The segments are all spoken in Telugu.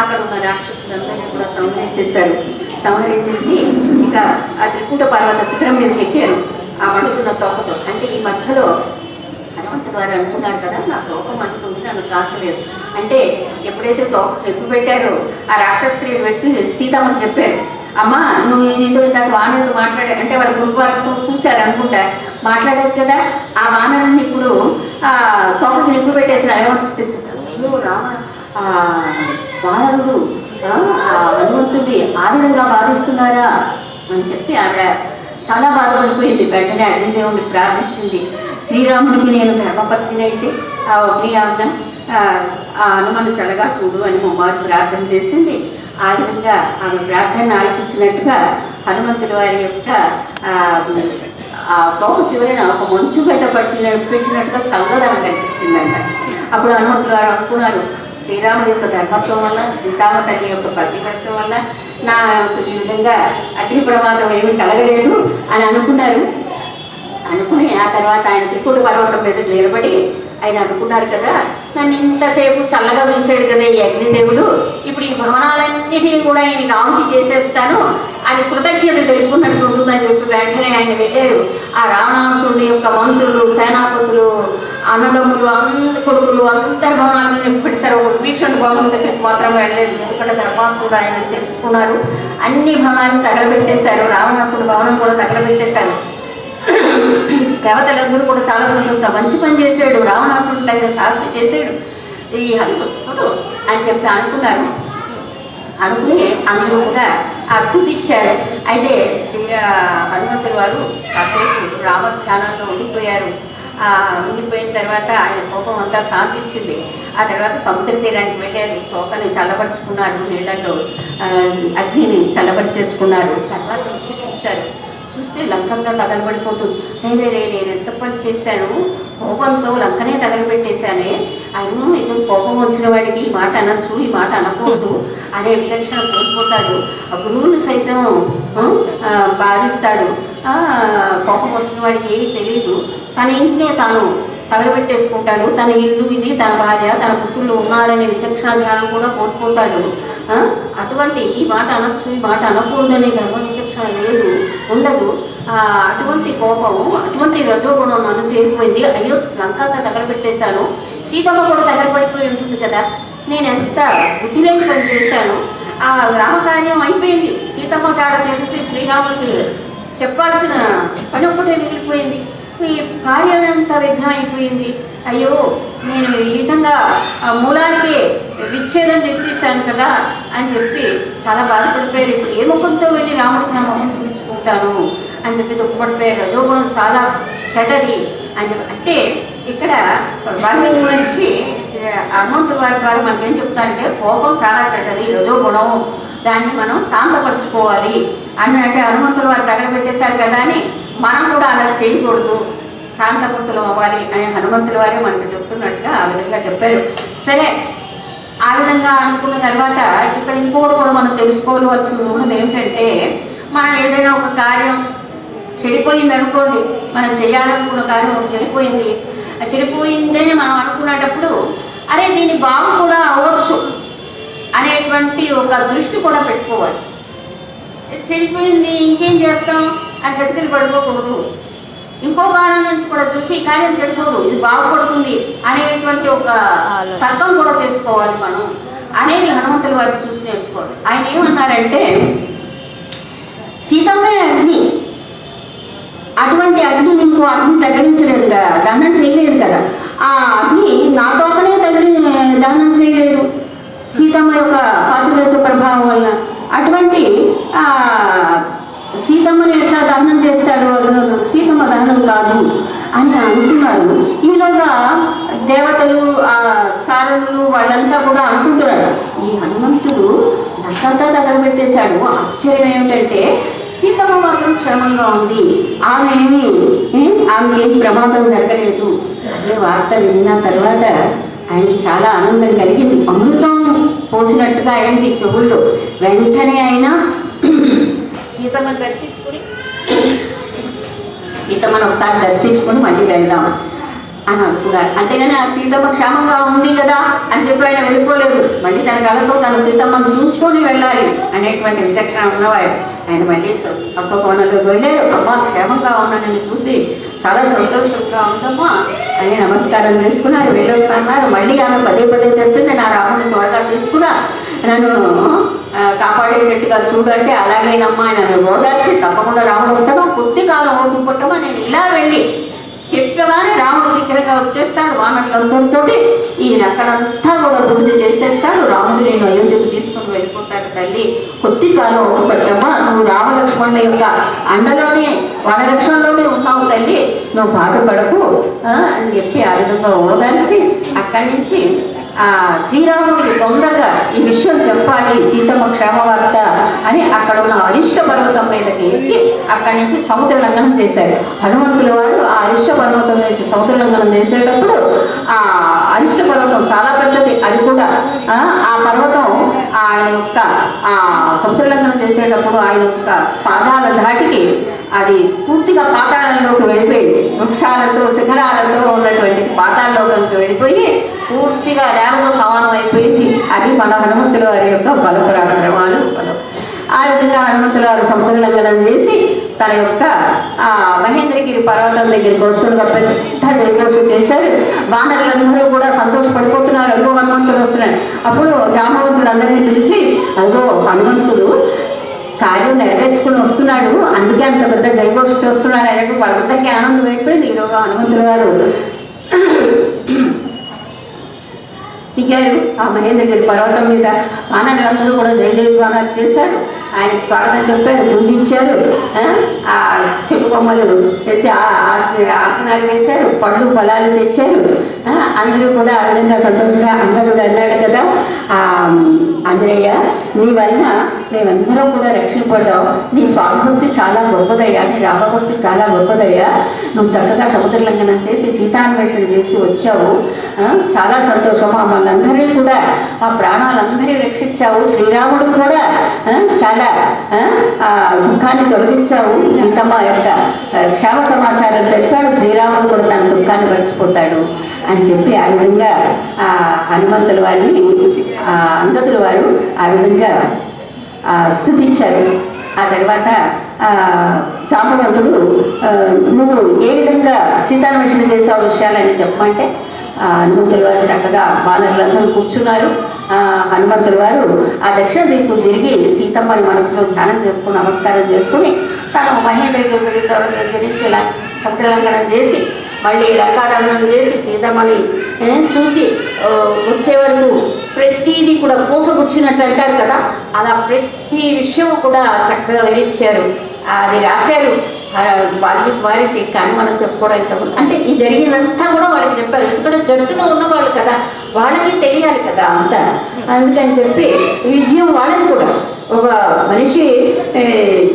అక్కడ ఉన్న రాక్షసులందరినీ కూడా సంహరించేశారు సంహరించేసి ఇక ఆ త్రికూట పర్వత శిఖరం మీదకి ఎక్కారు. ఆ మండుతున్న తోకతో. అంటే ఈ మధ్యలో హనుమంతుడు వారు అనుకున్నారు కదా నా తోక మండుతుంది నన్ను కాల్చలేదు. అంటే ఎప్పుడైతే తోక చెప్పు పెట్టారో ఆ రాక్షస స్త్రీ వ్యక్తి సీతమ్మకి చెప్పారు అమ్మా నువ్వు నీతో ఇందాక వానరుడు మాట్లాడారు అంటే వాళ్ళ గురువు వాళ్ళతో చూశారు అనుకుంటా. మాట్లాడారు కదా ఆ వానరుని ఇప్పుడు తోకకు నిప్పు పెట్టేసిన హనుమంతుడు రామ ఆ ఆ, హనుమంతుడి ఆ విధంగా బాధిస్తున్నారా? అని చెప్పి ఆవిడ చాలా బాధపడిపోయింది. వెంటనే అగ్నిదేవుడిని ప్రార్థించింది. శ్రీరాముడికి నేను ధర్మపత్నినైతే ఆ అగ్ని ఆ ఆ హనుమను చల్లగా చూడు అని మొమ్మారు ప్రార్థన చేసింది. ఆ విధంగా ఆమె ప్రార్థన ఆలకించినట్టుగా హనుమంతుల వారి యొక్క ఆ, ఆ తోక చివరిన ఒక మంచు గడ్డ పట్టిన పెట్టినట్టుగా చల్లదనం కనిపించిందంట. అప్పుడు హనుమంతుడు వారు అనుకున్నారు శ్రీరాముడి యొక్క ధర్మత్వం వల్ల సీతామ తల్లి యొక్క ప్రతిపక్షం వల్ల నా ఈ విధంగా అగ్ని ప్రమాదం ఏమీ కలగలేదు అని అనుకున్నారు. అనుకుని ఆ తర్వాత ఆయన త్రికూట పర్వతం మీద నిలబడి ఆయన అనుకున్నారు కదా నన్ను ఇంతసేపు చల్లగా చూశాడు కదా ఈ అగ్నిదేవుడు ఇప్పుడు ఈ భవనాలన్నిటినీ కూడా ఆయనకి ఆహుతి చేసేస్తాను అని కృతజ్ఞత తెలుపుకున్నట్టు ఉంటుందని చెప్పి వెంటనే ఆయన వెళ్ళారు. ఆ రావణాసురుడి యొక్క మంత్రులు సేనాపతులు అన్నదమ్ములు అంత కొడుకులు అందరి భవనాల మీద పెట్టేశారు ఒక భవనం దగ్గరికి మాత్రం వెళ్ళలేదు. ఎందుకంటే ధర్మాత్ముడు ఆయన తెలుసుకున్నారు. అన్ని భవనాలను తగలబెట్టేశారు. రావణాసుడు భవనం కూడా తగలబెట్టేశారు. దేవతలందరూ కూడా చాలా సంతోషం మంచి పని చేశాడు. రావణాసుడు తగిన శాస్త్రి చేశాడు. ఈ హనుమంతుడు అని చెప్పి అనుకున్నారు. అనుకుని అందరూ కూడా ఆ స్థుతి ఇచ్చారు. అయితే శ్రీ హనుమంతుడు వారు కాసేపు రామధ్యానంలో ఉండిపోయారు. ఉండిపోయిన తర్వాత ఆయన కోపం అంతా శాంతించింది ఆ తర్వాత సముద్ర తీరానికి వెళ్ళారు. కోపని చల్లబరుచుకున్నారు నీళ్ళల్లో అగ్నిని చల్లబరిచేసుకున్నారు. తర్వాత వచ్చి చూశారు. చూస్తే లంకంతా తగలబడిపోతుంది రే రే నేను ఎంత పని చేశాను? కోపంతో లంకనే తగలబెట్టేశానే. ఆయన నిజం కోపం వచ్చిన వాడికి ఈ మాట అనొచ్చు ఈ మాట అనకూడదు అనే విచక్షణ కోల్పోతాడు. ఆ గురువుని సైతం బాధిస్తాడు. కోపం వచ్చిన వాడికి ఏమీ తెలియదు తన ఇంటినే తాను తగలబెట్టేసుకుంటాడు. తన ఇల్లు ఇది తన భార్య తన పుత్రులు ఉన్నారనే విచక్షణ ధ్యానం కూడా కోల్పోతాడు. అటువంటి ఈ మాట అనొచ్చు ఈ మాట అనకూడదనే ధర్మ విచక్షణ లేదు ఉండదు. అటువంటి కోపము అటువంటి రజోగుణం నన్ను చేరిపోయింది. అయ్యో లంకంతా తగలబెట్టేశాను. సీతమ్మ కూడా తగలబడిపోయి ఉంటుంది కదా. నేను ఎంత బుద్ధిలేని పని చేశాను. ఆ రామకార్యం అయిపోయింది. సీతమ్మ చాడ తెలిసి శ్రీరాముడికి చెప్పాల్సిన పని ఒక్కటే మిగిలిపోయింది. ఈ కార్యం అంతా విఘ్నం అయిపోయింది. అయ్యో నేను ఈ విధంగా ఆ మూలానికి విచ్ఛేదం తెచ్చేసాను కదా అని చెప్పి చాలా బాధపడిపోయారు. ఇప్పుడు ఏ ముఖంతో వెళ్ళి రాముడికి నా ముఖం ఉంటాను అని చెప్పి దుఃఖపడిపోయారు రజోగుణం చాలా చెడ్డది అని చెప్పి. అంటే ఇక్కడ వాల్మీకి గురించి హనుమంతుల వారి ద్వారా మనకేం చెప్తారంటే కోపం చాలా చెడ్డది. రజోగుణం దాన్ని మనం శాంతపరచుకోవాలి. అని అంటే హనుమంతుల వారు తగలబెట్టేశారు కదా అని మనం కూడా అలా చేయకూడదు. శాంతపృతులు అవ్వాలి అని హనుమంతుల వారే మనకు చెప్తున్నట్టుగా ఆ విధంగా చెప్పారు. సరే ఆ విధంగా అనుకున్న తర్వాత ఇక్కడ ఇంకోటి కూడా మనం తెలుసుకోవాల్సి ఉన్నది ఏమిటంటే మనం ఏదైనా ఒక కార్యం చెడిపోయింది అనుకోండి మనం చేయాలనుకున్న కార్యం చెడిపోయింది. ఆ చెడిపోయిందని మనం అనుకునేటప్పుడు అరే దీని బాగు కూడా అవ్వచ్చు అనేటువంటి ఒక దృష్టి కూడా పెట్టుకోవాలి. చెడిపోయింది ఇంకేం చేస్తాం? అని చతికిలు పడిపోకూడదు. ఇంకో కారణం నుంచి కూడా చూసి ఈ కార్యం చెడిపోదు ఇది బాగుపడుతుంది అనేటువంటి ఒక తర్కం కూడా చేసుకోవాలి మనం. అనేది హనుమంతుల వారిని చూసి నేర్చుకోవాలి. ఆయన ఏమన్నారంటే సీతమ్మే అగ్ని అటువంటి అగ్ని ఇంకో అగ్ని తగిలించలేదు కదా దహనం చేయలేదు కదా. ఆ అగ్ని నా తోకనే తగిలి దహనం చేయలేదు. సీతమ్మ యొక్క పాతివ్రత్య ప్రభావం వల్ల అటువంటి సీతమ్మని ఎట్లా దహనం చేస్తాడు అగ్నోదుడు సీతమ్మ దహనం కాదు అని అనుకున్నారు ఈలోగా దేవతలు ఆ సారణులు వాళ్ళంతా కూడా అనుకుంటున్నారు. ఈ హనుమంతుడు లంకంతా తగలబెట్టేశాడు ఆశ్చర్యం ఏమిటంటే సీతమ్మ మాత్రం క్షేమంగా ఉంది. ఆమె ఏమి? ఆమెకి ఏం ప్రమాదం జరగలేదు. అనే వార్త విన్న తర్వాత ఆయనకి చాలా ఆనందం కలిగింది. అమృతం పోసినట్టుగా ఆయనకి చెవుల్లో. వెంటనే ఆయన సీతమ్మను దర్శించుకుని సీతమ్మను ఒకసారి దర్శించుకొని మళ్ళీ వెళ్దాం. అని అనుకున్నారు. అంతేగాని ఆ సీతమ్మ క్షేమంగా ఉంది కదా అని చెప్పి ఆయన వెళ్ళిపోలేదు. మళ్ళీ తన కళతో తన సీతమ్మను చూసుకొని వెళ్ళాలి అనేటువంటి విచక్షణ ఉన్నవారు. ఆయన మళ్ళీ అశో- అశోకవనంలోకి వెళ్ళారు. అమ్మ క్షేమంగా ఉన్నానని చూసి చాలా సంతోషంగా ఉందమ్మా అని నమస్కారం చేసుకున్నారు. వెళ్ళొస్తున్నారు. మళ్ళీ ఆమె పదే పదే చెప్పింది నా రాముని త్వరగా తీసుకురా. నన్ను కాపాడేటట్టుగా చూడంటే అలాగేనమ్మా. ఆయన ఓదార్చి తప్పకుండా రాముడు వస్తామా కొద్ది కాలం ఓటు పుట్టమా నేను ఇలా వెళ్ళి చెప్పగానే రాముడు శీఘ్రంగా వచ్చేస్తాడు వానరులందరితో ఈ అక్కడంతా కూడా బుద్ధి చేసేస్తాడు. రాముడు నేను అయోధ్యకు తీసుకుని వెళ్ళిపోతాడు తల్లి. కొద్ది కాలం ఒప్పుపట్టమ్మా నువ్వు రామలక్ష్మణుల యొక్క అండలోనే వనరక్షణలోనే ఉన్నావు తల్లి. నువ్వు బాధపడకు. అని చెప్పి ఆ విధంగా ఓదార్చి అక్కడి నుంచి శ్రీరాముడికి తొందరగా ఈ విషయం చెప్పాలి సీతమ్మ క్షేమవార్త అని అక్కడ ఉన్న అరిష్ట పర్వతం మీదకి ఎక్కి అక్కడి నుంచి సముద్ర లంఘనం చేశారు. హనుమంతుల వారు ఆ అరిష్ట పర్వతం నుంచి సముద్ర లంఘనం చేసేటప్పుడు ఆ అరిష్ట పర్వతం చాలా పెద్దది అది కూడా ఆ, ఆ పర్వతం ఆయన యొక్క ఆ సముద్ర లంఘనం చేసేటప్పుడు ఆయన యొక్క పాదాల ధాటికి అది పూర్తిగా పాతాళంలోకి వెళ్ళిపోయింది. వృక్షాలతో శిఖరాలతో ఉన్నటువంటి పాతాళలోకంకి వెళ్ళిపోయి పూర్తిగా నేలతో సమానం అయిపోయింది. అది మన హనుమంతుల వారి యొక్క బలపరాక్రమాలు. బలం ఆ విధంగా హనుమంతుల వారు సముద్ర చేసి తన యొక్క ఆ మహేంద్రగిరి పర్వతం దగ్గరికి వస్తుండగా పెద్ద జయఘోషం చేశారు. వానరులందరూ కూడా సంతోషపడిపోతున్నారు. అదిగో హనుమంతుడు వస్తున్నాడు. అప్పుడు జామవంతుడు అందరినీ పిలిచి అదిగో హనుమంతుడు కార్యం నెరవేర్చుకుని వస్తున్నాడు. అందుకే అంత పెద్ద జయఘోష చూస్తున్నాడు. అనేటువంటి వాళ్ళందరికీ ఆనందం అయిపోయింది. ఈలోగా హనుమంతుడు గారు దిగారు. ఆ మహేంద్రగిరి పర్వతం మీద వానరులందరూ కూడా జయ జయధ్వానాలు చేశారు. ఆయనకి స్వాగతం చెప్పారు. పూజించారు. ఆ, ఆ చెట్టు కొమ్మలు వేసి ఆ- ఆస- ఆసనాలు వేశారు. పళ్ళు ఫలాలు తెచ్చారు. అందరూ కూడా ఆ విధంగా సంతోషంగా అంగదుడు అన్నాడు కదా. ఆ, ఆంజనేయ నీ వలన మేమందరం కూడా రక్షించబడ్డావు నీ స్వాభక్తి చాలా గొప్పదయ్యా. నీ రామభక్తి చాలా గొప్పదయ్యా. నువ్వు చక్కగా సముద్ర లంఘనం చేసి సీతాన్వేషణ చేసి వచ్చావు. చాలా సంతోషం. మమ్మల్ని అందరినీ కూడా ఆ ప్రాణాలందరినీ రక్షించావు. శ్రీరాముడు కూడా చాలా ఆ, దుఃఖాన్ని తొలగించావు. సీతమ్మ యొక్క క్షేమ సమాచారం తెలిపాడు శ్రీరాముడు కూడా తన దుఃఖాన్ని మర్చిపోతాడు. అని చెప్పి ఆ విధంగా ఆ హనుమంతుల వారిని ఆ అంగతుల వారు ఆ విధంగా స్థుతించారు. ఆ తర్వాత చామవంతుడు నువ్వు ఏ విధంగా సీతాన్వేషణ చేసావు విషయాలని చెప్పమంటే ఆ, హనుమంతుల వారు చక్కగా బాణర్లందరూ కూర్చున్నారు. హనుమంతుల వారు ఆ దక్షిణ దిక్కు తిరిగి సీతమ్మని మనసులో ధ్యానం చేసుకుని నమస్కారం చేసుకుని తను మహేంద్రగిరి దగ్గర నుంచి ఇలా చేసి మళ్ళీ లంకాదహనం చేసి సీతమ్మని చూసి వచ్చే వరకు ప్రతిదీ కూడా పూసగుచ్చినట్టు అంటారు కదా అలా ప్రతి విషయం కూడా చక్కగా వివరించారు. అది రాశారు. వాల్మీకి మహర్షి కానీ మనం చెప్పుకోవడానికి అంటే ఈ జరిగినంతా కూడా వాళ్ళకి చెప్పారు ఎందుకంటే జట్టులో ఉన్నవాళ్ళు కదా వాళ్ళకి తెలియాలి కదా అంతా. అందుకని చెప్పి విజయం వాళ్ళది కూడా. ఒక మనిషి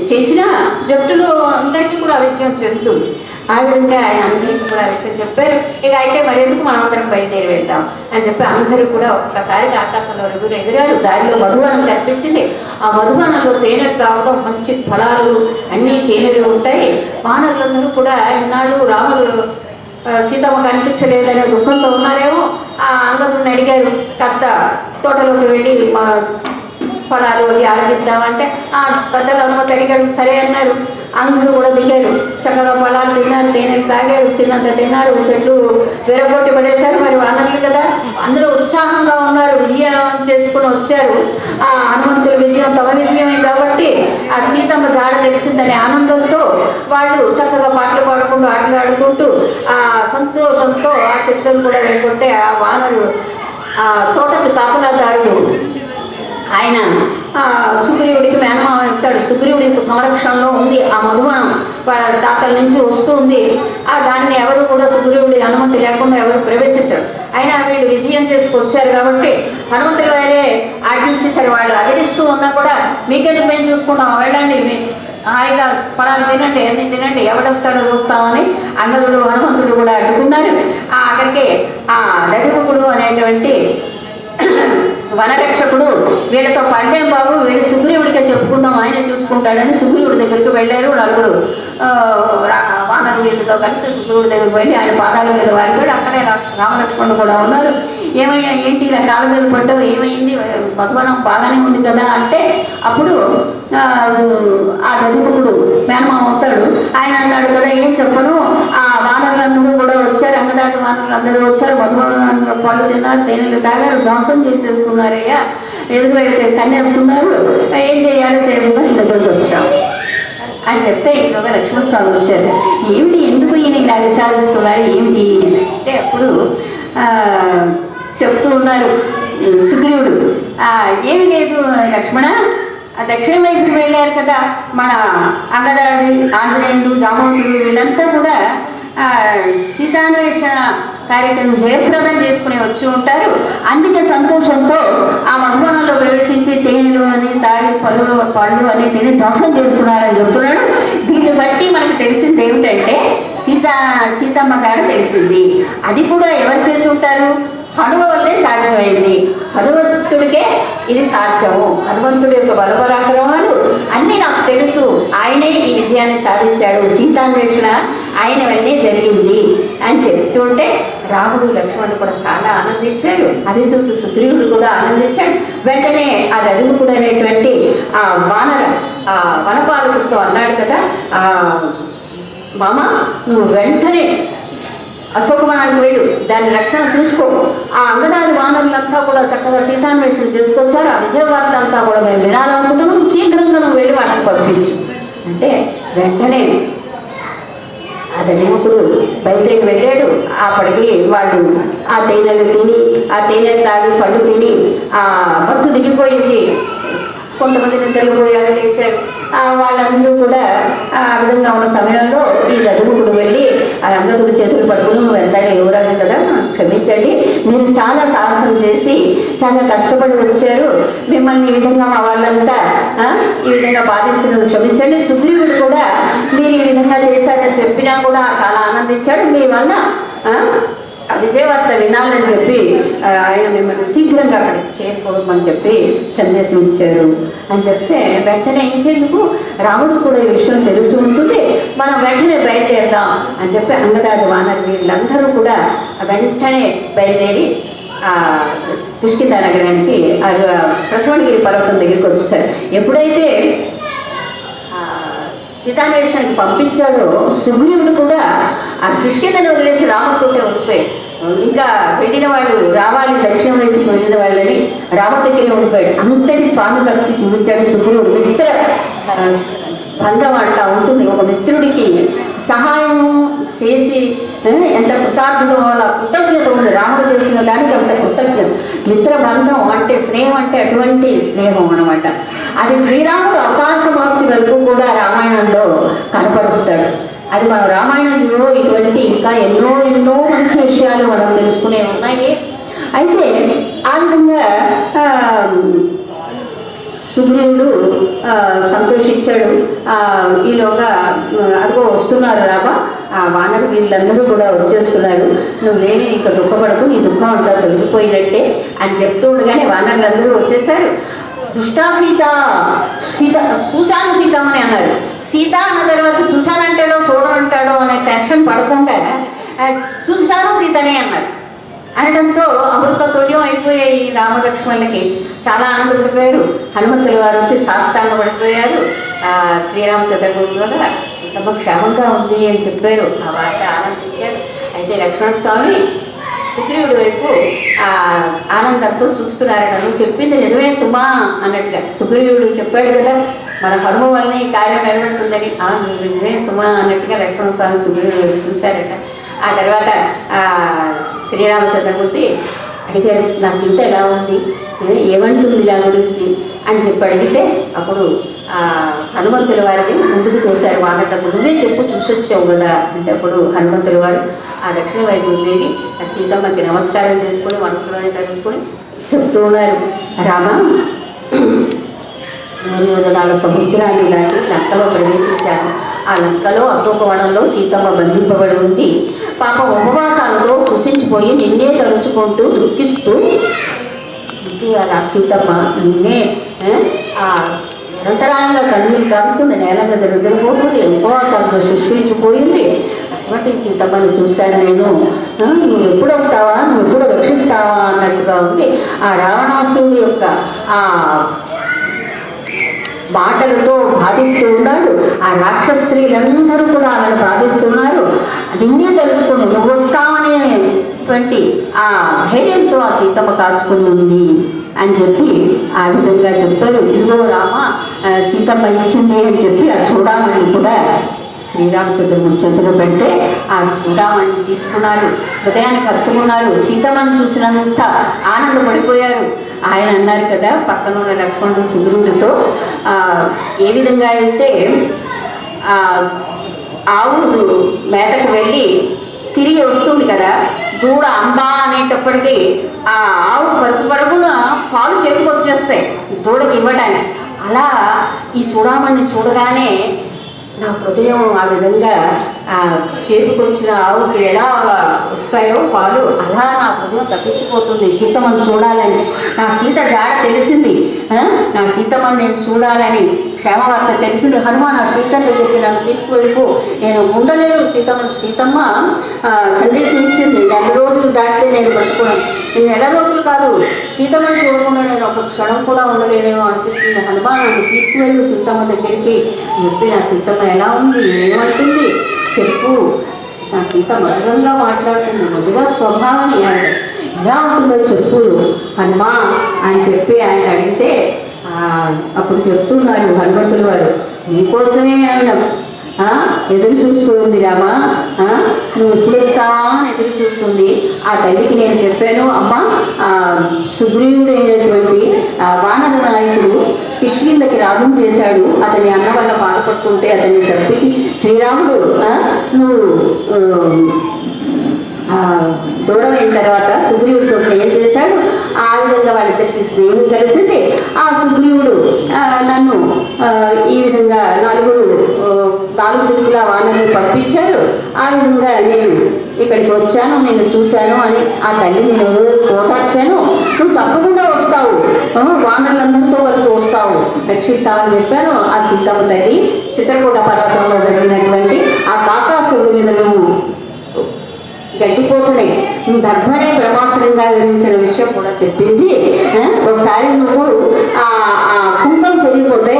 చేసిన జట్టులో అందరికీ కూడా ఆ విషయం చెందుతుంది. ఆ విధంగా ఆయన అందరికీ కూడా ఆ విషయం చెప్పారు. ఇక అయితే మరి ఎందుకు మనం అందరం బయలుదేరి వెళ్దాం? అని చెప్పి అందరూ కూడా ఒక్కసారిగా ఆకాశంలో రుగులు ఎగిరారు. దారిలో మధువనం కనిపించింది. ఆ మధువనంలో తేనెలు కావడం మంచి ఫలాలు అన్నీ తేనెలు ఉంటాయి. వానరులందరూ కూడా ఇన్నాళ్ళు రాముడు సీతమ్మ కనిపించలేదనే దుఃఖంతో ఉన్నారేమో. ఆ అంగదుడిని అడిగారు కాస్త తోటలోకి వెళ్ళి మా ఫలాలు అవి ఆరగిద్దామంటే ఆ పెద్దలు అనుమతి అడిగాడు సరే అన్నారు. అందరూ కూడా దిగారు. చక్కగా పొలాలు తిన్నారు తేనెలు తాగారు తిన్నంత తిన్నారు చెట్లు విరగొట్టి పడేశారు. మరి వానరులు కదా అందరూ ఉత్సాహంగా ఉన్నారు విజయం చేసుకుని వచ్చారు. ఆ హనుమంతుడి విజయం తమ విజయమే కాబట్టి ఆ సీతమ్మ జాడ తెలిసిందనే ఆనందంతో వాళ్ళు చక్కగా పాటలు పాడుకుంటూ ఆటలు ఆడుకుంటూ ఆ సంతోషంతో ఆ చెట్లను కూడా వెళ్ళగొట్టే ఆ వానరు ఆ తోటకి కాపలాదారుడు ఆయన సుగ్రీవుడికి మేనమామ ఇస్తాడు సుగ్రీవుడి యొక్క సంరక్షణలో ఉంది ఆ మధువనం తాతల నుంచి వస్తుంది. ఆ దాన్ని ఎవరు కూడా సుగ్రీవుడి అనుమతి లేకుండా ఎవరు ప్రవేశించరు. అయినా వీళ్ళు విజయం చేసుకొచ్చారు కాబట్టి హనుమంతుల గారే ఆజ్ఞించేశారు. వాళ్ళు అదిరిస్తూ ఉన్నా కూడా మీకెందుకు మేము చూసుకుంటాం? వెళ్ళండి మీ హాయిగా పొలాలు తినండి అన్ని తినండి. ఎవడొస్తాడో చూస్తామని అంగదుడు హనుమంతుడు కూడా అడ్డుకున్నారు. ఆ అక్కడికి ఆ దదిముకుడు అనేటువంటి వనరక్షకుడు. వీళ్ళతో పండేం బాబు వీళ్ళు సుగ్రీవుడికే చెప్పుకుందాం ఆయనే చూసుకుంటాడని సుగ్రీవుడి దగ్గరికి వెళ్ళారు. నలుగురు వానరు వీళ్ళతో కలిసి సుగ్రీవుడి దగ్గరికి వెళ్ళి ఆయన పాదాల మీద వారిపోయాడు. అక్కడే రా- రామలక్ష్మణుడు కూడా ఉన్నారు. ఏమయ్యా ఏంటి ఇలా కాలు మీద పడ్డావు? ఏమైంది? మధువనం బాగానే ఉంది కదా అంటే అప్పుడు ఆ, ఆ గదిముఖుడు మేనమామ అవుతాడు ఆయన అన్నాడు కదా ఏం చెప్పను? ఆ వానరులందరూ కూడా వచ్చారు అంగదాటి వానరులందరూ వచ్చారు. మధువనంలో పళ్ళు తిన్నారు తేనెలు తాగారు ధ్వంసం చేసేస్తున్నారయ్యా. ఎదురు అయితే తన్నేస్తున్నారు ఏం చేయాలో? చేసుకొని నీ దగ్గరికి వచ్చాం. అని చెప్తే ఇంకొక లక్ష్మణస్వామి వచ్చారు. ఏమిటి ఎందుకు ఈయన ఇలా విచారిస్తున్నాడు? ఏమిటి? అంటే అప్పుడు చెప్తూ ఉన్నారు సుగ్రీవుడు. "ఆ, ఏమీ లేదు లక్ష్మణ. ఆ దక్షిణ వైపుకి వెళ్ళారు కదా మన అంగదాడి ఆంజనేయుడు జామవంతుడు వీళ్ళంతా కూడా ఆ, సీతాన్వేషణ కార్యక్రమం జయప్రదం చేసుకుని వచ్చి ఉంటారు. అందుకే సంతోషంతో ఆ మధువనంలో ప్రవేశించి తేనెలు అని తాగి పళ్ళు పళ్ళు అని తిని ధ్వంసం చేస్తున్నారని చెప్తున్నాడు. దీన్ని బట్టి మనకు తెలిసింది ఏమిటంటే సీత సీతమ్మ కాడ తెలిసింది. అది కూడా ఎవరు చేసి ఉంటారు? హనుమ వల్లే సాధ్యమైంది. హనుమంతుడికే ఇది సాధ్యము. హనుమంతుడి యొక్క బలపరాక్రమాలు అన్నీ నాకు తెలుసు. ఆయనే ఈ విజయాన్ని సాధించాడు. సీతాన్వేషణ ఆయన వల్లే జరిగింది అని చెప్తుంటే రాముడు లక్ష్మణుడు కూడా చాలా ఆనందించారు. అది చూసి సుగ్రీవుడు కూడా ఆనందించాడు. వెంటనే ఆ రఘుకుడు అనేటువంటి ఆ వానర ఆ వనపాలకుడితో అన్నాడు కదా మామ నువ్వు వెంటనే అశోకవనానికి వెళ్ళు దాని రక్షణ చూసుకో. ఆ అంగదారి వానరులంతా కూడా చక్కగా సీతాన్వేషణ చేసుకొచ్చారు. ఆ విజయవార్త అంతా కూడా మేము వినాలనుకుంటున్నాం. శీఘ్రంగా నువ్వు వెళ్ళి వాళ్ళని పంపించు. అంటే వెంటనే ఆ దనిముకుడు బయటకు వెళ్ళాడు. అప్పటికి వాళ్ళు ఆ తేనెలు తిని ఆ తేనెలు తాగి పళ్ళు తిని ఆ మత్తు దిగిపోయింది కొంతమంది నిద్రపోయారు లేచారు టీచర్ వాళ్ళందరూ కూడా ఆ విధంగా ఉన్న సమయంలో ఈ రథముకుడు వెళ్ళి ఆ అంగదుడు చేతులు పట్టుకుని నువ్వు ఎంతైనా యువరాజు కదా క్షమించండి. మీరు చాలా సాహసం చేసి చాలా కష్టపడి వచ్చారు. మిమ్మల్ని ఈ విధంగా మా వాళ్ళంతా ఈ విధంగా బాధించినందుకు క్షమించండి. సుగ్రీవుడు కూడా మీరు ఈ విధంగా చేశారని చెప్పినా కూడా చాలా ఆనందించాడు. మీ వల్ల విజయవార్త వినాలని చెప్పి ఆయన మిమ్మల్ని శీఘ్రంగా అక్కడికి చేరుకోవడం చెప్పి సందేశం ఇచ్చారు. అని చెప్తే వెంటనే ఇంకెందుకు? రాముడు కూడా ఈ విషయం తెలుసు ఉంటుంది. మనం వెంటనే బయలుదేరదాం అని చెప్పి అంగదాది వానర్ వీళ్ళందరూ కూడా వెంటనే బయలుదేరి పుష్కింద నగరానికి ఆ ప్రసవణగిరి పర్వతం దగ్గరికి వచ్చేసారు. ఎప్పుడైతే సీతాన్వేషణకి పంపించాడో సుగ్రీవుడు కూడా ఆ కిష్కిందని వదిలేసి రాముడితోటే ఉండిపోయాడు. ఇంకా వెళ్ళిన వాళ్ళు రావాలి దక్షిణ వైపు వెళ్ళిన వాళ్ళని రాముడి దగ్గరే ఉండిపోయాడు. అంతటి స్వామి భక్తి చూపించాడు సుగ్రీవుడు మిత్ర బంధం అట్లా ఉంటుంది. ఒక మిత్రుడికి సహాయం చేసి ఎంత కృతార్థుడు అలా కృతజ్ఞత ఉంది రాముడు చేసిన దానికి అంత కృతజ్ఞత. మిత్ర బంధం అంటే స్నేహం అంటే అటువంటి స్నేహం అనమాట అది శ్రీరాముడు అపాసమాప్తి వరకు కూడా రామాయణంలో కనపరుస్తాడు. అది మన రామాయణంలో ఇటువంటి ఇంకా ఎన్నో ఎన్నో మంచి విషయాలు మనం తెలుసుకునే ఉన్నాయి. అయితే ఆ విధంగా సుగ్రీవుడు సంతోషించాడు. ఈలోగా అదిగో వస్తున్నారు రాబా ఆ వానరు వీళ్ళందరూ కూడా వచ్చేస్తున్నారు. నువ్వేమి ఇంకా దుఃఖపడకు నీ దుఃఖం అంతా తొలగిపోయినట్టే అని చెప్తూ ఉండగానే వానరులందరూ వచ్చేసారు దుష్టా సీత సీత చూశాను సీతమని అన్నారు. సీత అన్న తర్వాత చూశానంటాడో చూడనంటాడో అనే టెన్షన్ పడకుండా చూశాను సీతనే అన్నారు అనడంతో అమృత తుల్యం అయిపోయాయి రామలక్ష్మణులకి. చాలా ఆనందపడిపోయారు. హనుమంతుల గారు వచ్చి సాష్టాంగ పడిపోయారు. ఆ, శ్రీరామచంద్రమూర్తి కూడా సీతమ్మ క్షేమంగా ఉంది అని చెప్పారు. ఆ వార్త ఆనందించారు. అయితే లక్ష్మణస్వామి సుగ్రీవుడి వైపు ఆనందంతో చూస్తున్నారట నువ్వు చెప్పింది నిజమే సుమా అన్నట్టుగా. సుగ్రీవుడు చెప్పాడు కదా మన హనుమ వల్ల ఈ కార్యం నిలబెడుతుందని ఆ నిజమే సుమా అన్నట్టుగా లక్ష్మణ స్వామి వైపు చూశారట. ఆ తర్వాత శ్రీరామచంద్రమూర్తి అడిగారు నా సీత ఎలా ఉంది? ఏమంటుంది నా గురించి? అని చెప్పి అడిగితే అప్పుడు హనుమంతుల వారిని ముందుకు తోశారు. వానటంతో నువ్వే చెప్పు చూసొచ్చావు కదా? అంటే అప్పుడు హనుమంతుల వారు ఆ దక్షిణ వైపు తిరిగి ఆ సీతమ్మకి నమస్కారం చేసుకొని మనసులోనే తగ్గించుకొని చెప్తూ ఉన్నారు. రామ యోజనాల సముద్రాన్ని దాటి లంకలో ప్రవేశించాను ఆ లంకలో అశోకవనంలో సీతమ్మ బంధింపబడి ఉంది. పాప ఉపవాసాలతో కృషించిపోయి నిన్నే తలుచుకుంటూ దుఃఖిస్తూ ఇది ఆ సీతమ్మ నిన్నే ఆ నిరంతరాయంగా కన్నీళ్ళు కారుస్తుంది నేల మీద నిద్రపోతుంది ఉపవాసాలతో సృష్టించిపోయింది. అటువంటి సీతమ్మని చూశాను నేను. నువ్వు ఎప్పుడు వస్తావా నువ్వు ఎప్పుడు రక్షిస్తావా? అన్నట్టుగా ఉంది. ఆ రావణాసురుడి యొక్క ఆ బాటలతో బాధిస్తూ ఉన్నాడు ఆ రాక్షస స్త్రీలందరూ కూడా ఆమెను బాధిస్తున్నారు. నిన్నే తలుచుకుని నువ్వు వస్తావనేటువంటి ఆ ధైర్యంతో ఆ సీతమ్మ కాచుకుని ఉంది అని చెప్పి ఆ విధంగా చెప్పారు. ఇదిగో రామ ఆ, సీతమ్మ ఇచ్చింది అని చెప్పి ఆ చూడమని కూడా శ్రీరామచంద్రుడి చేతిలో పెడితే ఆ చూడమని తీసుకున్నారు. హృదయాన్ని కత్తుకున్నారు సీతమ్మను చూసినంత ఆనందపడిపోయారు. ఆయన అన్నారు కదా పక్కన ఉన్న లక్ష్మణుడు సుగ్రీవుడితో ఏ విధంగా అయితే ఆవు మేతకు వెళ్ళి తిరిగి వస్తుంది కదా దూడ అంబా అనేటప్పటికీ ఆ ఆవు పరుపు పరుగున పాలు చెప్పుకొచ్చేస్తాయి దూడకి ఇవ్వడానికి అలా ఈ చూడమని చూడగానే నా హృదయం ఆ విధంగా ఆ చేపుకొచ్చిన ఆవుకి ఎలా వస్తాయో పాలు అలా నా హృదయం తప్పించిపోతుంది. సీతమ్మను చూడాలని. నా సీత జాడ తెలిసింది. నా సీతమ్మను నేను చూడాలని. క్షేమవార్త తెలిసింది. హనుమాన్ నా సీతమ్మ దగ్గరికి నన్ను తీసుకువెళ్ళిపో. నేను ఉండలేను సీతమ్మను సీతమ్మ సందేశం ఇచ్చింది. నెల రోజులు దాటితే నేను పట్టుకున్నాను నేను నెల రోజులు కాదు. సీతమ్మను చూడకుండా నేను ఒక క్షణం కూడా ఉండలేనేమో అనిపిస్తుంది. హనుమాన్ నన్ను తీసుకువెళ్ళు సీతమ్మ దగ్గరికి. చెప్పి నా సీతమ్మ ఎలా ఉంది? ఏమంటుంది చెప్పు. నా సీత మధురంగా మాట్లాడుతుంది. మధుర స్వభావాన్ని ఎలా ఉంటుందో చెప్పు. హనుమా అని చెప్పి ఆయన అడిగితే అప్పుడు చెప్తున్నారు హనుమంతులు వారు నీకోసమే ఆయన ఆ, ఎదురు చూస్తుంది రామా. ఆ, నువ్వు ఎప్పుడు వస్తావా అని ఎదురు చూస్తుంది. ఆ తల్లికి నేను చెప్పాను అమ్మ ఆ, సుగ్రీవుడు అయినటువంటి వానర నాయకుడు కిష్కిందకి రాజం చేశాడు. అతని అన్న వల్ల బాధపడుతుంటే అతన్ని చంపి శ్రీరాముడు నువ్వు దూరం అయిన తర్వాత సుగ్రీవుడి కోసం ఏం చేశాడు. ఆ విధంగా వాళ్ళిద్దరికి స్నేహం కలిసింది. ఆ సుగ్రీవుడు నన్ను ఈ విధంగా నలుగురు నాలుగు దిక్కుల వానరులు పంపించారు ఆ విధంగా నేను ఇక్కడికి వచ్చాను నేను చూశాను అని ఆ తల్లి నేను ఓదార్చాను నువ్వు తప్పకుండా వస్తావు. వానరులందరితో కలిసి వస్తావు. రక్షిస్తావని చెప్పాను. ఆ సీతమ్మ తల్లి చిత్రకూట పర్వతంలో జరిగినటువంటి ఆ కాకాసురుడి మీద నువ్వు గడ్డిపోతునే నువ్వు గర్భనే బ్రహ్మాస్త్రంగా వివరించిన విషయం కూడా చెప్పింది. ఒకసారి నువ్వు ఆ కుంభం చెడిపోతే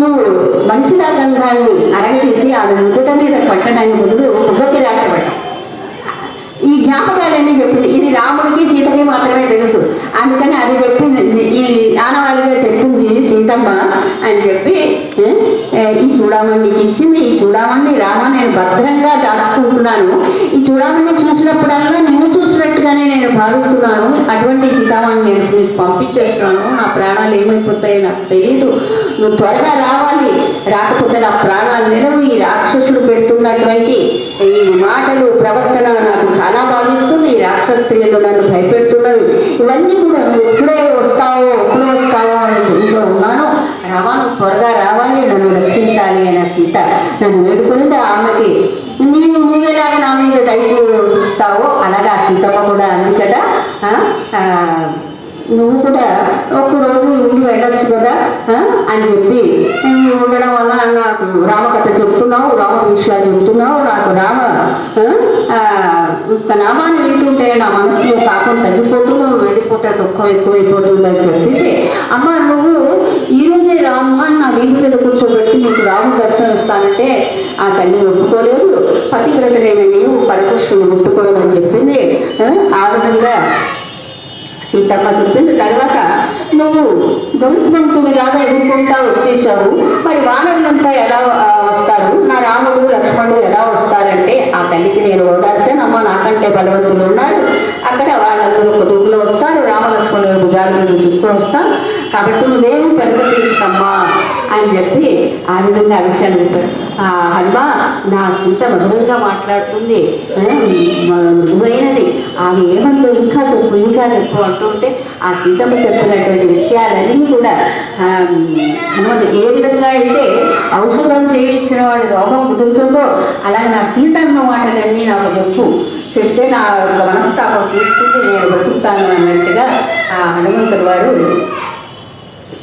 నువ్వు మనిషిలా గంధాన్ని అరగతీసి ఆమె ముదుట మీద పట్టడానికి బదులు కుంభకి రాసపడ్డా ఈ జ్ఞాపకాలన్నీ చెప్పింది. ఇది రాముడికి సీతకి మాత్రమే తెలుసు. అందుకని అది చెప్పింది. ఈ ఆనవాళ్ళుగా చెప్పింది ఇంతమ్మా అని చెప్పి ఈ చూడమణి ఇచ్చింది ఈ చూడమణి రామ నేను భద్రంగా దాచుకుంటున్నాను. ఈ చూడమణి చూసినప్పుడల్లా నిన్ను చూసినట్టుగానే నేను భావిస్తున్నాను. అటువంటి సీతామణి నేను నీకు పంపించేస్తున్నాను. నా ప్రాణాలు ఏమైపోతాయో నాకు తెలియదు నువ్వు త్వరగా రావాలి. రాకపోతే నా ప్రాణాలు నిలవు. ఈ రాక్షసుడు పెడుతున్నటువంటి ఈ మాటలు ప్రవర్తన నాకు చాలా బాధిస్తుంది. ఈ రాక్షస స్త్రీలు నన్ను భయపెడుతున్నవి. ఇవన్నీ కూడా నువ్వు ఎప్పుడే వస్తావో ఎప్పుడు వస్తావో అని ఇంట్లో ఉన్నాను రావా నువ్వు త్వరగా రావాలి నన్ను రక్షించాలి అని ఆ సీత నన్ను వేడుకునింది ఆమెకి నీవు నువ్వేలాగా నా మీద దయ చూస్తావో? అలాగా ఆ సీతమ్మ కూడా అంది కదా నువ్వు కూడా ఒక్కరోజు రోజు వెళ్ళొచ్చు కదా అని చెప్పి ఉండడం వల్ల నాకు రామకథ చెప్తున్నావు రామ విషయాలు చెప్తున్నావు నాకు రామ నామాన్ని వింటుంటే నా మనసులో పాపం తగ్గిపోతుంది నువ్వు వెళ్ళిపోతే దుఃఖం ఎక్కువైపోతుంది అని చెప్పి అమ్మ నువ్వు ఈరోజే రామ్మ నా వీధి మీద కూర్చోబెట్టి నీకు రాము దర్శనం ఇస్తానంటే ఆ తల్లి ఒప్పుకోలేదు. పతివ్రతలైన నీవు పరపురుషుని ముట్టుకోమని చెప్పింది. ఆ విధంగా సీతమ్మ చెప్పింది తర్వాత నువ్వు గరుత్మంతుడిలాగా ఎదుర్కొంటా వచ్చేసావు మరి వానరులంతా ఎలా వస్తారు? నా రాముడు లక్ష్మణుడు ఎలా వస్తారంటే ఆ తల్లికి నేను ఓదార్చాను అమ్మ నాకంటే బలవంతులు ఉన్నారు. అక్కడ వాళ్ళందరూ ఒక దూకులో వస్తారు. రామలక్ష్మణుడు భుజాల మీద చూసుకొని వస్తాం కాబట్టి నువ్వేమీ పెద్ద తీసుకమ్మా అని చెప్పి ఆ విధంగా ఆ విషయాలు చెప్పారు. ఆ హనుమ నా సీత మధురంగా మాట్లాడుతుంది. మృదువైనది. ఆమె ఏమందో ఇంకా చెప్పు ఇంకా చెప్పు అంటుంటే ఆ సీతమ్మ చెప్పినటువంటి విషయాలన్నీ కూడా హనుమంతు ఏ విధంగా అయితే ఔషధం చేయించిన వాడి రోగం కుదురుతుందో అలాగే నా సీత అన్న మాటలన్నీ నాకు చెప్పు. చెప్తే నా యొక్క మనస్తాపం తీసుకుంటే నేను బ్రతుకుతాను అన్నట్టుగా ఆ హనుమంతుడు వారు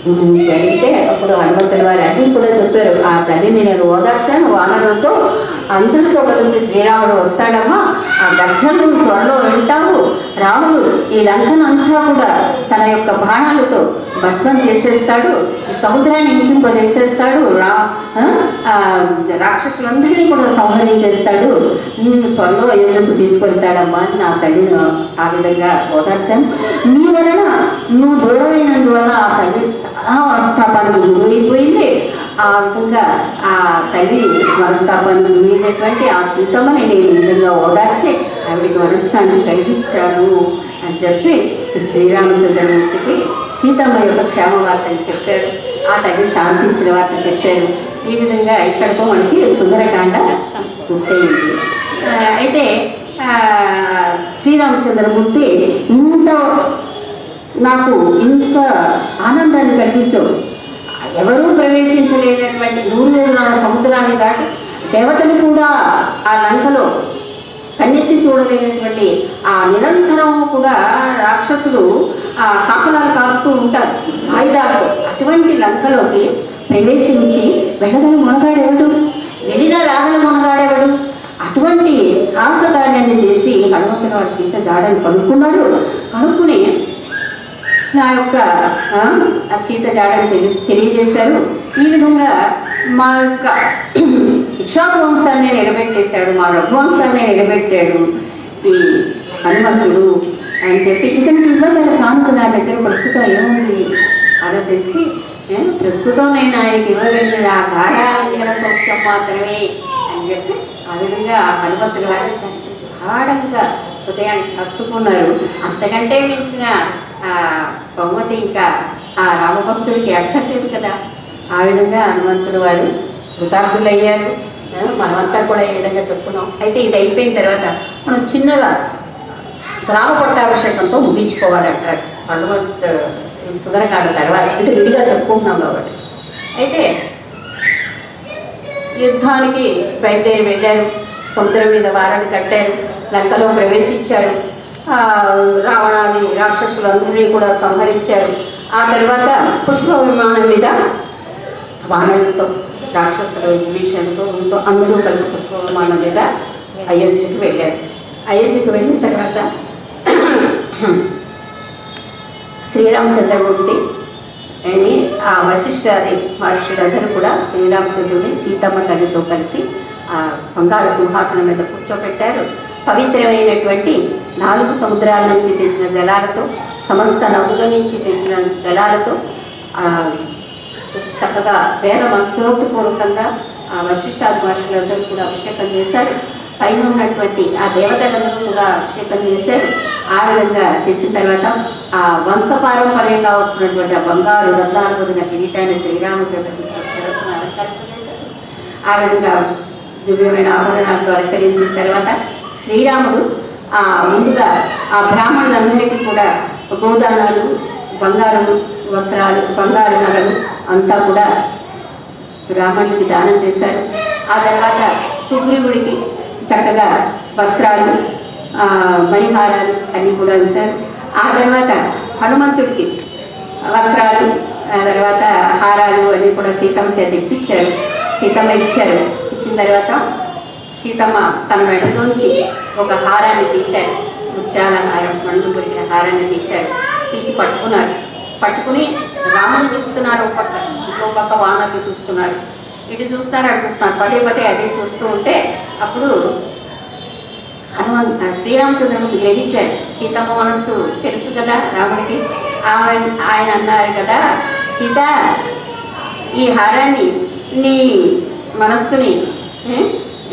వెళితే అప్పుడు హనుమంతుల వారు అన్ని కూడా చెప్పారు. ఆ తల్లిని నేను ఓదార్చాను వానరులతో అందరితో కలిసి శ్రీరాముడు వస్తాడమ్మా. ఆ గర్జను త్వరలో వింటావు. రాముడు ఈ లంకనంతా కూడా తన యొక్క బాణాలతో భస్మం చేసేస్తాడు. సముద్రాన్ని ఇంకింపజేసేస్తాడు. రా రాక్షసులందరినీ కూడా సంహరించేస్తాడు. నిన్ను త్వరలో అయోధ్యకు తీసుకెళ్తాడమ్మా అని నా తల్లిని ఆ విధంగా ఓదార్చాను. నీ వలన నువ్వు దూరమైనందువల్ల ఆ తల్లి మనస్తాపానికి గురైపోయింది ఆ విధంగా ఆ తల్లి మనస్తాపానికి గురైనటువంటి ఆ సీతమ్మని నేను నిజంగా విధంగా ఓదార్చి ఆవిడికి మనస్సాన్ని కలిగించాను అని చెప్పి శ్రీరామచంద్రమూర్తికి సీతమ్మ యొక్క క్షేమ వార్తని చెప్పారు. ఆ తల్లి శాంతించిన వార్త చెప్పారు. ఈ విధంగా ఇక్కడతో మనకి సుందరకాండ పూర్తయింది. అయితే శ్రీరామచంద్రమూర్తి ఇంత నాకు ఇంత ఆనందాన్ని కలిగించవు. ఎవరూ ప్రవేశించలేనటువంటి నూరు సముద్రాన్ని దాటి దేవతలు కూడా ఆ లంకలో కన్నెత్తి చూడలేనటువంటి ఆ నిరంతరం కూడా రాక్షసులు ఆ కాపలాలు కాస్తూ ఉంటారు. ఆయుధాలతో అటువంటి లంకలోకి ప్రవేశించి వెళ్ళగల మునగాడెవడు? వెళ్ళిన రాగల మునగాడెవడు? అటువంటి సాహస కార్యాన్ని చేసి హనుమంతుల వారి సీత జాడని కనుక్కున్నారు. కనుక్కుని నా యొక్క ఆ, సీత జాడని తెలి తెలియజేశారు. ఈ విధంగా మా యొక్క ఇక్షాపవంశాన్ని నిలబెట్టేశాడు మా రఘువంశాన్ని నిలబెట్టాడు ఈ హనుమంతుడు. అని చెప్పి ఇతనికి ఇవ్వగల కానుక నా దగ్గర ప్రస్తుతం ఏముంది? ఆలోచించి ప్రస్తుతం నేను ఆయనకి ఇవ్వగలిగిన ఆ గాఢాలంకర సౌఖ్యం మాత్రమే. అని చెప్పి ఆ విధంగా ఆ హనుమంతుల వారిని గాఢంగా హృదయానికి హత్తుకున్నారు. అంతకంటే మించిన ఆ బహుమతి ఇంకా ఆ రామభక్తుడికి ఎక్కర్లేదు కదా. ఆ విధంగా హనుమంతుడు వారు కృతార్థులయ్యారు. అయ్యారు మనమంతా కూడా ఏ విధంగా చెప్పుకున్నాం. అయితే ఇది అయిపోయిన తర్వాత మనం చిన్నగా శ్రావ పట్టాభిషేకంతో ముగించుకోవాలంటారు. హనుమంత్ సుందరకాండ తర్వాత అంటే విడిగా చెప్పుకుంటున్నాం కాబట్టి. అయితే యుద్ధానికి బయలుదేరి వెళ్ళారు. సముద్రం మీద వారధి కట్టారు. లంకలో ప్రవేశించారు. రావణాది రాక్షసులందరినీ కూడా సంహరించారు. ఆ తర్వాత పుష్ప విమానం మీద వానరులతో రాక్షసులు విభీషణులతో ఉంటూ అందరూ కలిసి పుష్ప విమానం మీద అయోధ్యకు వెళ్ళారు. అయోధ్యకు వెళ్ళిన తర్వాత శ్రీరామచంద్రమూర్తి అని ఆ వశిష్ఠాది మహర్షులందరూ కూడా శ్రీరామచంద్రుని సీతమ్మ తల్లితో కలిసి ఆ బంగారు సింహాసనం మీద కూర్చోబెట్టారు. పవిత్రమైనటువంటి నాలుగు సముద్రాల నుంచి తెచ్చిన జలాలతో సమస్త నదుల నుంచి తెచ్చిన జలాలతో చక్కగా వేద మంత్రోక్తిపూర్వకంగా ఆ వశిష్ఠాది మహర్షులందరూ కూడా అభిషేకం చేశారు. పైన ఉన్నటువంటి ఆ దేవతలందరూ కూడా అభిషేకం చేశారు. ఆ విధంగా చేసిన తర్వాత ఆ వంశపారంపర్యంగా వస్తున్నటువంటి ఆ బంగారు రత్నాలు పొందిన కిరీటాన్ని శ్రీరామచంద్రుడు సరస్సును అలంకరించేశారు ఆ విధంగా దివ్యమైన ఆభరణాలతో అలంకరించిన తర్వాత శ్రీరాముడు ఆ ముందుగా ఆ బ్రాహ్మణులందరికీ కూడా గోదానాలు బంగారు వస్త్రాలు బంగారు నగలు అంతా కూడా బ్రాహ్మణుడికి దానం చేశారు. ఆ తర్వాత సుగ్రీవుడికి చక్కగా వస్త్రాలు మణిహారాలు అన్నీ కూడా ఇచ్చారు. ఆ తర్వాత హనుమంతుడికి వస్త్రాలు ఆ తర్వాత హారాలు అన్నీ కూడా సీతమ్మ చేత ఇప్పించారు. సీతమ్మ ఇచ్చారు. ఇచ్చిన తర్వాత సీతమ్మ తన మెడలోంచి ఒక హారాన్ని తీశాడు. ముత్యాల హారం మండు కొరికిన హారాన్ని తీశాడు. తీసి పట్టుకున్నారు పట్టుకుని రాముని చూస్తున్నారు ఒక పక్క ఇంకో పక్క వానర్లు చూస్తున్నారు. ఇటు చూస్తున్నారు అటు చూస్తున్నారు. పదే పదే అదే చూస్తూ ఉంటే అప్పుడు హనుమంత్ శ్రీరామచంద్రుడు గ్రహించాడు. సీతమ్మ మనస్సు తెలుసు కదా రాముడికి? ఆమె ఆయన అన్నారు కదా సీత ఈ హారాన్ని నీ మనస్సుని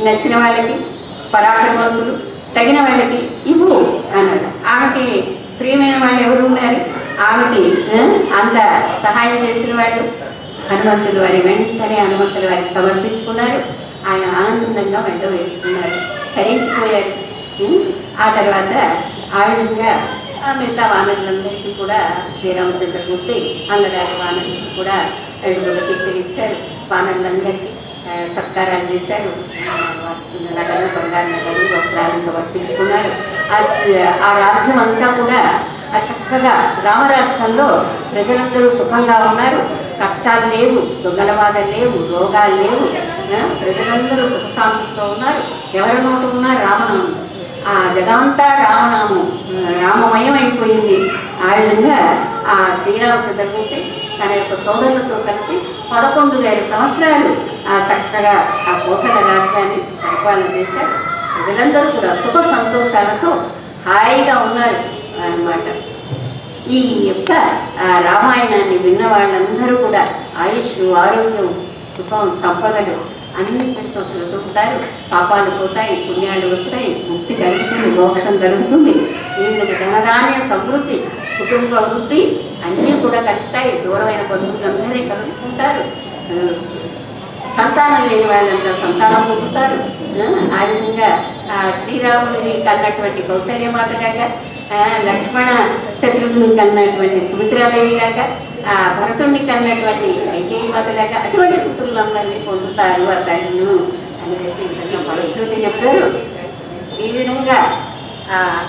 నచ్చిన వాళ్ళకి పరాక్రమవంతులు తగిన వాళ్ళకి ఇవ్వు అన్నాడు. ఆమెకి ప్రియమైన వాళ్ళు ఎవరు ఉన్నారు? ఆమెకి అంత సహాయం చేసిన వాళ్ళు హనుమంతులు వారి వెంటనే హనుమంతులు వారికి సమర్పించుకున్నారు. ఆయన ఆనందంగా వెంట వేసుకున్నారు. ధరించిపోయారు ఆ తర్వాత ఆ విధంగా మిగతా వానరులందరికీ కూడా శ్రీరామచంద్రమూర్తి అంగదాది వానరులకు కూడా రెండు మొదటి ఇచ్చారు. వానరులందరికీ సత్కారాలు చేశారు. ఆ, నగలు బంగారు నగలు వస్త్రాలు సమర్పించుకున్నారు. ఆ ఆ రాజ్యం అంతా కూడా ఆ చక్కగా రామరాజ్యంలో ప్రజలందరూ సుఖంగా ఉన్నారు. కష్టాలు లేవు దొంగలవాదం లేవు రోగాలు లేవు. ప్రజలందరూ సుఖశాంతులతో ఉన్నారు. ఎవరి నోటు ఉన్నారు రామనామం. ఆ జగమంతా రామనామం రామమయం అయిపోయింది ఆ విధంగా ఆ శ్రీరామ చంద్రమూర్తి తన యొక్క సోదరులతో కలిసి పదకొండు వేల సంవత్సరాలు ఆ చక్కగా ఆ కోసల రాజ్యాన్ని పరిపాలన చేశారు. ప్రజలందరూ కూడా సుఖ సంతోషాలతో హాయిగా ఉన్నారు అన్నమాట. ఈ యొక్క రామాయణాన్ని విన్న వాళ్ళందరూ కూడా ఆయుష్ ఆరోగ్యం సుఖం సంపదలు అన్నింటితో తిరుగుతుంటారు పాపాలు పోతాయి పుణ్యాలు వస్తాయి ముక్తి కలుగుతుంది మోక్షం కలుగుతుంది. ఈ ధనధాన్య సమృద్ధి కుటుంబ వృద్ధి అన్నీ కూడా కలుగుతాయి దూరమైన బంధువులందరినీ కలుసుకుంటారు సంతానం లేని వాళ్ళంతా సంతానం పొందుతారు. ఆ, విధంగా శ్రీరాముని కన్నటువంటి కౌసల్యమాతలాగా ఆ, లక్ష్మణ శత్రువుని కన్నటువంటి సుమిత్రాదేవిలాగా ఆ, భరతుణ్ణి కన్నటువంటి ఐకేయి మాతలాగా అటువంటి పుత్రులందరినీ పొందుతారు. అతను అని చెప్పి ఈ విధంగా చెప్పారు. ఈ విధంగా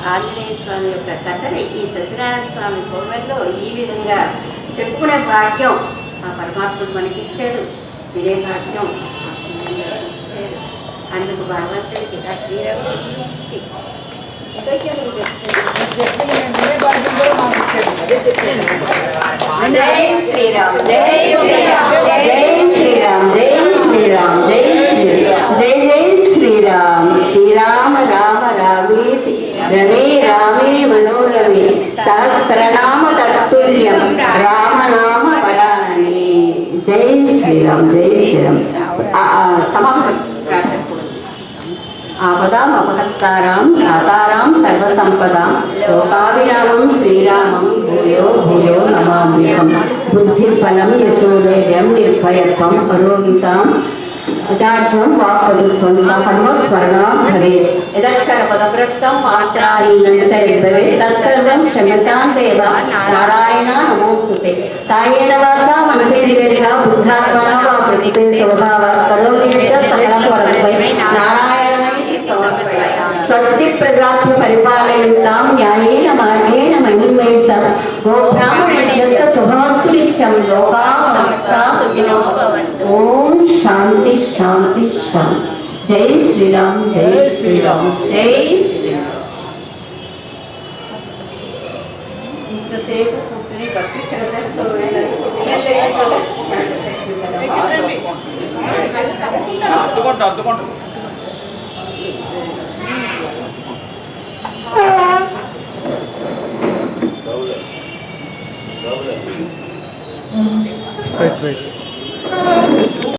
ఆంజనేయ స్వామి యొక్క కథని ఈ సత్యనారాయణ స్వామి కోవెల్లో ఈ విధంగా చెప్పుకునే భాగ్యం ఆ పరమాత్ముడు మనకి ఇచ్చాడు వినే భాగ్యం అందుకు భగవంతుడికి ఆ శ్రీరాముడికి. జై శ్రీరామ్ జై శ్రీరామ్ జై శ్రీరామ్ జై శ్రీరామ్ జై శ్రీరామ్ జై జై శ్రీరామ్ శ్రీరామ రామ రామేతి రమే రామే మనోరమే సహస్రనామ తత్తుల్యం రామనామ వరాననే జై శ్రీరామ్ జై శ్రీరామ్. ఆ, ఆపదాం అపహత్తారాం రాతారాం సర్వసంపదాం లోకాభిరామం శ్రీరామం భూయో భూయో నమామ్యకం బుద్ధిఫలం యశోధైర్యం నిర్భయత్వం అరోగితాం అజాఢ్యం వాక్పటుత్వం సకర్మస్మరణాం భవేత్ యదక్షర పదభ్రష్టం మాత్రాహీనం చ యద్భవేత్ తత్సర్వం క్షమ్యతాం దేవ నారాయణ నమోస్తుతే కాయేన వాచా మనసేంద్రియా బుద్ధాత్మనా వా ప్రకృతే స్వభావ కరోమి యచ్చ సకలం పరస్మై నారాయణాయ సమర్పయామి స్వస్తి ప్రజాభ్య పరిపాలయంతాం న్యాయేన మార్గేణ మహిమై సహ గోబ్రాహ్మణేభ్యశ్చ శుభమస్తు నిత్యం లోకా సమస్తా సుఖినో భవంతు ఓం శాంతి శాంతి శాంతి. జై శ్రీరామ్ జై శ్రీరామ్ జై శ్రీరామ్. ఇంతసేపు కూర్చుని భక్తి శ్రద్ధలతో అద్దుకుంటా అద్దుకుంటా Wait, wait.